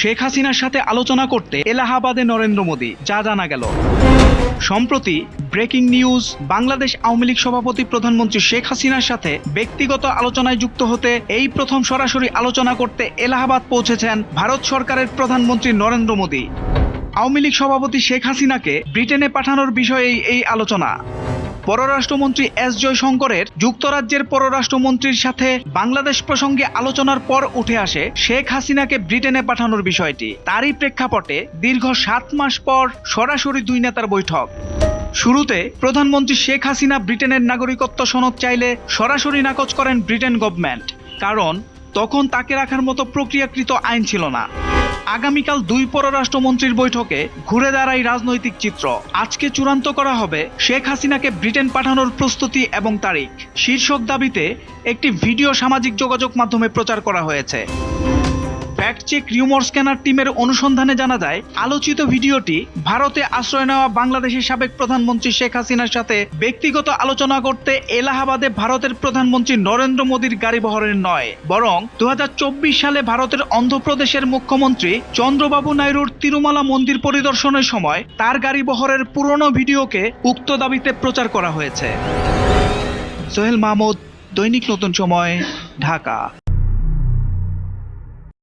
শেখ হাসিনার সাথে আলোচনা করতে এলাহাবাদে নরেন্দ্র মোদী, যা জানা গেল। সম্প্রতি ব্রেকিং নিউজ, বাংলাদেশ আওয়ামী লীগ সভাপতি প্রধানমন্ত্রী শেখ হাসিনার সাথে ব্যক্তিগত আলোচনায় যুক্ত হতে এই প্রথম সরাসরি আলোচনা করতে এলাহাবাদ পৌঁছেছেন ভারত সরকারের প্রধানমন্ত্রী নরেন্দ্র মোদী। আওয়ামী লীগ সভাপতি শেখ হাসিনাকে ব্রিটেনে পাঠানোর বিষয়েই এই আলোচনা। পররাষ্ট্রমন্ত্রী এস জয়শঙ্করের যুক্তরাজ্যের পররাষ্ট্রমন্ত্রীর সাথে বাংলাদেশ প্রসঙ্গে আলোচনার পর উঠে আসে শেখ হাসিনাকে ব্রিটেনে পাঠানোর বিষয়টি। তারই প্রেক্ষাপটে দীর্ঘ সাত মাস পর সরাসরি দুই নেতার বৈঠক। শুরুতে প্রধানমন্ত্রী শেখ হাসিনা ব্রিটেনের নাগরিকত্ব সনদ চাইলে সরাসরি নাকচ করেন ব্রিটেন গভর্নমেন্ট। কারণ তখন তাকে রাখার মতো প্রক্রিয়াকৃত আইন ছিল না। আগামীকাল দুই পররাষ্ট্রমন্ত্রীর বৈঠকে ঘুরে দাঁড়ায় রাজনৈতিক চিত্র। আজকে চূড়ান্ত করা হবে শেখ হাসিনাকে ব্রিটেন পাঠানোর প্রস্তুতি এবং তারিখ। শীর্ষক দাবিতে একটি ভিডিও সামাজিক যোগাযোগ মাধ্যমে প্রচার করা হয়েছে। ফ্যাক্ট চেক রিউমর স্ক্যানার টিমের অনুসন্ধানে জানা যায়, আলোচিত ভিডিওটি ভারতে আশ্রয় নেওয়া বাংলাদেশের সাবেক প্রধানমন্ত্রী শেখ হাসিনার সাথে ব্যক্তিগত আলোচনা করতে এলাহাবাদে ভারতের প্রধানমন্ত্রী নরেন্দ্র মোদীর গাড়ি বহরের নয়, বরং দু হাজার চব্বিশ সালে ভারতের অন্ধ্রপ্রদেশের মুখ্যমন্ত্রী চন্দ্রবাবু নাইডুর তিরুমালা মন্দির পরিদর্শনের সময় তার গাড়ি বহরের পুরনো ভিডিওকে উক্ত দাবিতে প্রচার করা হয়েছে। সোহেল মাহমুদ, দৈনিক নতুন সময়, ঢাকা।